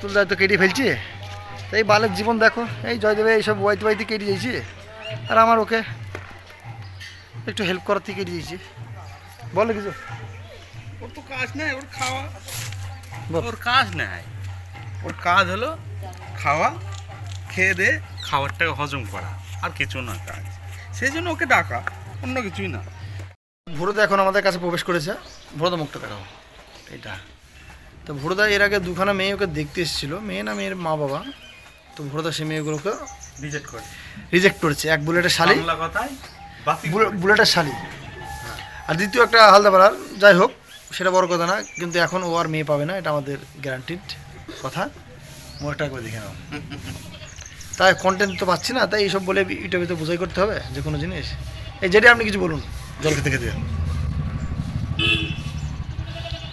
তুল তো কেটে ফেলছি। এই বালের জীবন দেখো এই জয়দেবে এইসব ওয়াইতে ওয়াইতে কেটে দিয়েছি আর আমার ওকে একটু হেল্প করার থেকে কেটে দিয়েছি বলো কিছু ওর তো কাজ নেই ওর খাওয়া। ওর কাজ নেই। ওর কাজ হলো খাওয়া খেয়ে দে খাবারটাকে হজম করা। আর কিছু না কাজ। সেই জন্য ওকে ডাকা অন্য কিছুই না। ভুরোদা এখন আমাদের কাছে প্রবেশ করেছে। ভুরোদা মুক্ত দেখাও এটা তো ভুরোদা এর আগে দুখানা মেয়ে ওকে দেখতে এসেছিল। মেয়ে না মেয়ের মা বাবা। তো ভুরোদা সে মেয়েগুলোকে রিজেক্ট করে রিজেক্ট করেছে। এক বুলেটের শালি বুলেটের শালি। আর দ্বিতীয় একটা হালদাপাড়ার যাই হোক সেটা বড় কথা না কিন্তু এখন ও আর মেয়ে পাবে না এটা আমাদের গ্যারান্টিড কথা। মোটা করে দেখে নাও। তাই কন্টেন্ট তো পাচ্ছি না তাই এইসব বলে ইউটিউবে তো বোঝাই করতে হবে যে কোনো জিনিস। এই যেটা আপনি কিছু বলুন। জল খেতে খেতে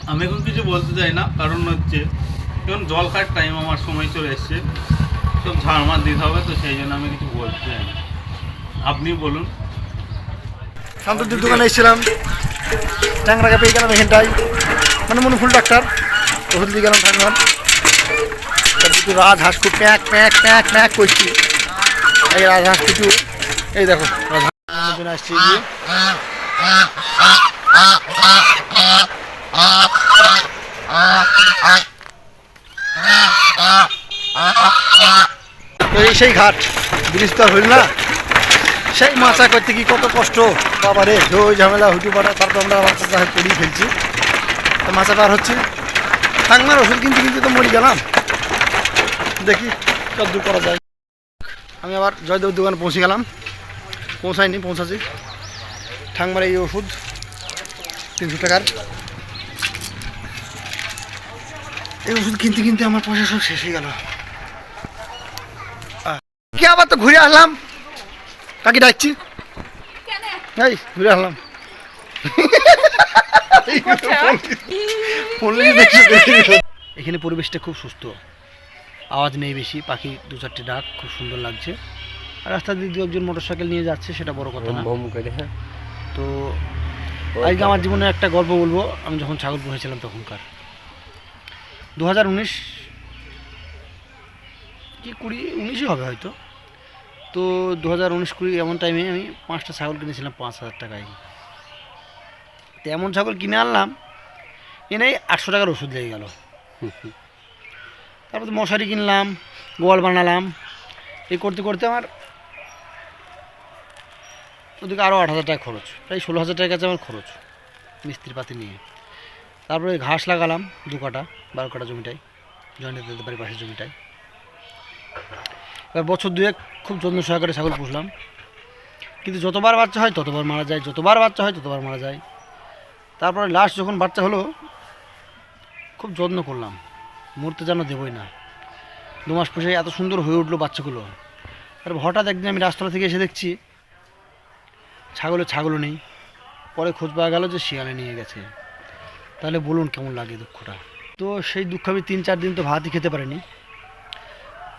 আমি এখন কিছু বলতে চাই না, কারণ হচ্ছে এখন জল খাওয়ার টাইম আমার সময় চলে এসছে সব ঝাড়মার দিতে হবে, তো সেই জন্য আমি কিছু বলতে চাই না। আপনি বলুন। শান্তদের দোকানে এসেছিলাম ট্যাংরাকে পেয়ে গেলাম এখানটায় মানে মনে ফুল ডাক্তার, ওষুধ দিয়ে গেলাম তার দুটো রাজহাঁস খুব প্যাক প্যাক প্যাক প্যাক করছি। এই রাজহাঁস কিছু এই দেখো রাজহাঁস আসছি গিয়ে এই সেই ঘাট ব্রিজ তো হইল না? সেই মাছা করতে কি কত কষ্ট? বাবারে ওই ঝামেলা, হুটু পাটা তারপর আমরা মাছা চাহে পড়িয়ে ফেলছি। তো মাছা পার হচ্ছে। ঠাংমার ওষুধ কিনতে কিনতে তো মরি গেলাম। দেখি কত কদ্দূর করা যায়। আমি আবার জয়দেব দোকানে পৌঁছে গেলাম। পৌঁছাইনি, পৌঁছাচ্ছি। ঠাংমার এই ওষুধ তিনশো টাকার। এই ওষুধ কিনতে কিনতে আমার পয়সা সব শেষ হয়ে গেল। কি আবার তো ঘুরে আসলাম? কাকে ডাকছি। এই ঘুরে আসলাম। এখানে পরিবেশটা খুব সুস্থ। আওয়াজ নেই বেশি পাখি দু চারটে ডাক খুব সুন্দর লাগছে। আর রাস্তা দিয়ে দু একজন মোটর সাইকেল নিয়ে যাচ্ছে সেটা বড় কথা না। হ্যাঁ। তো আজকে আমার জীবনে একটা গল্প বলব। আমি যখন ছাগল পুষেছিলাম তখনকার। দু হাজার উনিশ কি কুড়ি, উনিশই হবে হয়তো। তো দু হাজার উনিশ কুড়ি এমন টাইমে আমি পাঁচটা ছাগল কিনেছিলাম, পাঁচ হাজার টাকায়। তো এমন ছাগল কিনে আনলাম, এনেই আটশো টাকার ওষুধ লেগে গেল। তারপর মশারি কিনলাম, গোয়াল বানালাম। এই করতে করতে আমার ওদিকে আরও আট হাজার টাকা খরচ, প্রায় ষোলো হাজার টাকার কাছে আমার খরচ মিস্ত্রিপাতি নিয়ে। তারপরে ঘাস লাগালাম দু কাটা, বারো কাটা জমিটায় জয়েন্ট দিতে পারি পাশের জমিটায় এবার বছর দুয়েক খুব যত্ন সহকারে ছাগল পুষলাম। কিন্তু যতবার বাচ্চা হয় ততবার মারা যায়, যতবার বাচ্চা হয় ততবার মারা যায়। তারপরে লাস্ট যখন বাচ্চা হলো, খুব যত্ন করলাম। মরতে যেন দেবই না। দু মাস পুষে এত সুন্দর হয়ে উঠল বাচ্চাগুলো। তারপর হঠাৎ একদিন আমি রাস্তাটা থেকে এসে দেখছি ছাগলের ছাগলও নেই। পরে খোঁজ পাওয়া গেল যে শিয়ালে নিয়ে গেছে। তাহলে বলুন কেমন লাগে দুঃখটা? তো সেই দুঃখ আমি তিন চার দিন তো ভাতই খেতে পারিনি।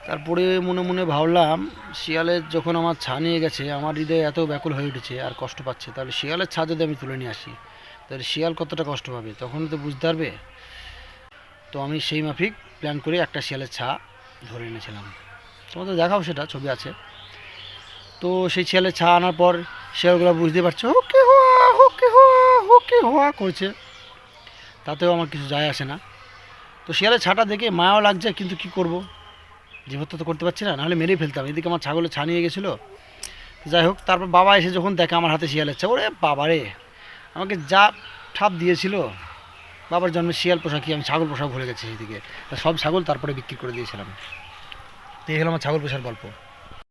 তারপরে মনে মনে ভাবলাম শিয়ালের যখন আমার ছা নিয়ে গেছে, আমার হৃদয় এত ব্যাকুল হয়ে উঠেছে আর কষ্ট পাচ্ছে, তাহলে শিয়ালের ছা যদি আমি তুলে নিয়ে আসি, তাহলে শিয়াল কতটা কষ্ট পাবে? তখন তো বুঝতে পারবে। তো আমি সেই মাফিক প্ল্যান করে একটা শিয়ালের ছা ধরে এনেছিলাম। তোমাদের দেখাও সেটা, ছবি আছে। তো সেই শিয়ালের ছা আনার পর শিয়ালগুলো বুঝতে পারছে, ওকে হওয়া ওকে হওয়া ওকে হওয়া করছে। তাতেও আমার কিছু যায় আসে না। তো শিয়ালের ছাটা দেখে মায়াও লাগছে, কিন্তু কি করব? জীবহত্যা তো করতে পারছি না, নাহলে মেরেই ফেলতাম। এদিকে আমার ছাগলের ছানিয়ে গেছিল। যাই হোক, তারপর বাবা এসে যখন দেখে আমার হাতে শিয়ালের ছা ওরে বাবা রে আমাকে যা ঠাপ দিয়েছিল, বাবার জন্মে শিয়াল পোষা কি আমি ছাগল পোষা ভুলে গেছি সেদিকে সব ছাগল তারপরে বিক্রি করে দিয়েছিলাম। তো এই হলো আমার ছাগল পোষার গল্প।